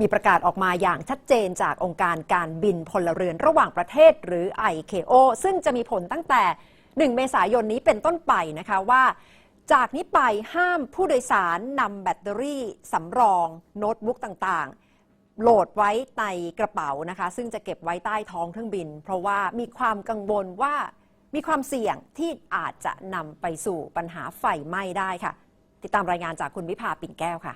มีประกาศออกมาอย่างชัดเจนจากองค์การการบินพลเรือนระหว่างประเทศหรือ ICAO ซึ่งจะมีผลตั้งแต่ 1 เมษายนนี้เป็นต้นไปนะคะว่า จากนี้ไปห้ามผู้โดยสารนำแบตเตอรี่สำรอง โน้ตบุ๊กต่างๆ โหลดไว้ในกระเป๋านะคะ ซึ่งจะเก็บไว้ใต้ท้องเครื่องบิน เพราะว่ามีความกังวลว่ามีความเสี่ยงที่อาจจะนำไปสู่ปัญหาไฟไหม้ได้ค่ะ ติดตามรายงานจากคุณวิภาปิ่นแก้วค่ะ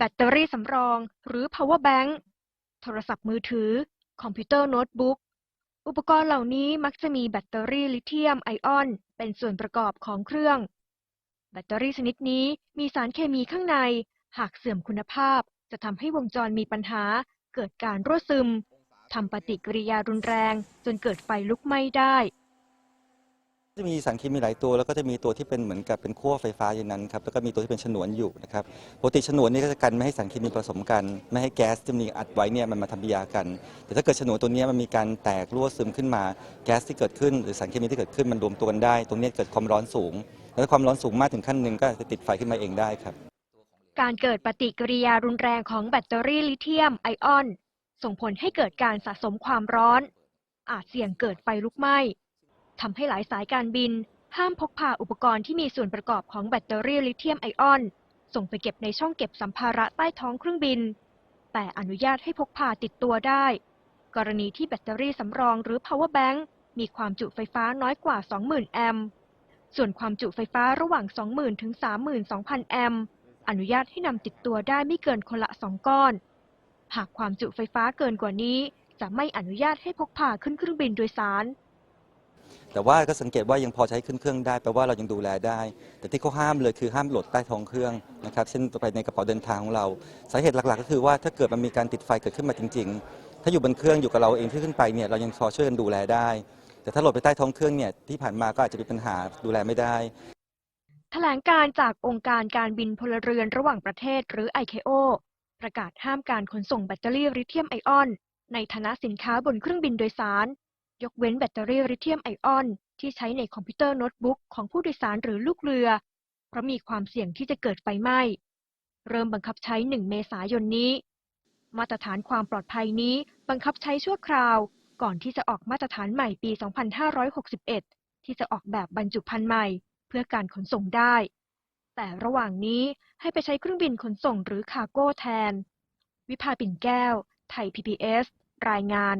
แบตเตอรี่สำรอง หรือ power bank โทรศัพท์มือถือ คอมพิวเตอร์โน้ตบุ๊ก อุปกรณ์เหล่านี้มักจะมีแบตเตอรี่ลิเธียมไอออน เป็นส่วนประกอบของเครื่อง แบตเตอรี่ชนิดนี้มีสารเคมีข้างใน หากเสื่อมคุณภาพ จะทำให้วงจรมีปัญหา เกิดการรั่วซึมทำปฏิกิริยารุนแรง จนเกิดไฟลุกไหม้ได้ จะมีสารเคมีหลายตัวแล้วก็จะมีตัวที่เป็นเหมือนกับเป็นขั้วไฟฟ้าอยู่นั้นครับแล้วก็มีตัวที่เป็นฉนวนอยู่นะครับปกติฉนวนนี่ก็จะกันไม่ให้สารเคมีผสมกัน ไม่ให้แก๊สที่มีอัดไว้เนี่ยมันมาทำปฏิกิริยากัน แต่ถ้าเกิดฉนวนตัวนี้มันมีการแตกรั่วซึมขึ้นมาแก๊สที่เกิดขึ้น หรือสารเคมีที่เกิดขึ้นมันรวมตัวกันได้ ตรงนี้เกิดความร้อนสูง แล้วถ้าความร้อนสูงมากถึงขั้นหนึ่งก็จะติดไฟขึ้นมาเองได้ครับ การเกิดปฏิกิริยารุนแรงของแบตเตอรี่ลิเธียมไอออน ส่งผลให้เกิดการสะสมความร้อน อาจเสี่ยงเกิดไฟลุกไหม้ ทำให้หลายสายการบิน ห้ามพกพาอุปกรณ์ที่มีส่วนประกอบของแบตเตอรี่ลิเธียมไอออน ส่งไปเก็บในช่องเก็บสัมภาระใต้ท้องเครื่องบิน แต่อนุญาตให้พกพาติดตัวได้ กรณีที่แบตเตอรี่สำรองหรือ power bank มีความจุไฟฟ้าน้อยกว่า 20,000 แอมป์ส่วนความจุไฟฟ้าระหว่าง 20,000 ถึง 32,000 แอมป์อนุญาตให้นำติดตัวได้ไม่เกินคนละ2ก้อน หากความจุไฟฟ้าเกินกว่านี้ จะไม่อนุญาตให้พกพาขึ้นเครื่องบินโดยสาร แต่ว่าก็สังเกตว่ายังพอใช้ขึ้นเครื่องได้แปลว่าเรายังดูแลได้ แต่ที่เขาห้ามเลยคือห้ามโหลดใต้ท้องเครื่องนะครับเช่นไปในกระเป๋าเดินทางของเรา สาเหตุหลักๆ ก็คือว่าถ้าเกิดมันมีการติดไฟเกิดขึ้นมาจริง ๆ ถ้าอยู่บนเครื่องอยู่กับเราเองที่ขึ้นไปเนี่ยเรายังพอช่วยกันดูแลได้ แต่ถ้าโหลดไปใต้ท้องเครื่องเนี่ยที่ผ่านมาก็อาจจะมีปัญหาดูแลไม่ได้แถลงการจากองค์การการบินพลเรือนระหว่างประเทศหรือ ICAO ประกาศห้ามการขนส่งแบตเตอรี่ลิเธียมไอออน ในฐานะสินค้าบนเครื่องบินโดยสาร ยกเว้นแบตเตอรี่ลิเธียมไอออน ที่ใช้ในคอมพิวเตอร์โน้ตบุ๊กของผู้โดยสารหรือลูกเรือ เพราะมีความเสี่ยงที่จะเกิดไฟไหม้ เริ่มบังคับใช้ 1 เมษายนนี้ มาตรฐานความปลอดภัยนี้บังคับใช้ชั่วคราว ก่อนที่จะออกมาตรฐานใหม่ปี 2561 ที่จะออกแบบบรรจุภัณฑ์ใหม่ เพื่อการขนส่งได้ แต่ระหว่างนี้ให้ไปใช้เครื่องบินขนส่งหรือคาร์โก้แทน วิภาปิ่นแก้ว ไทย PBS รายงาน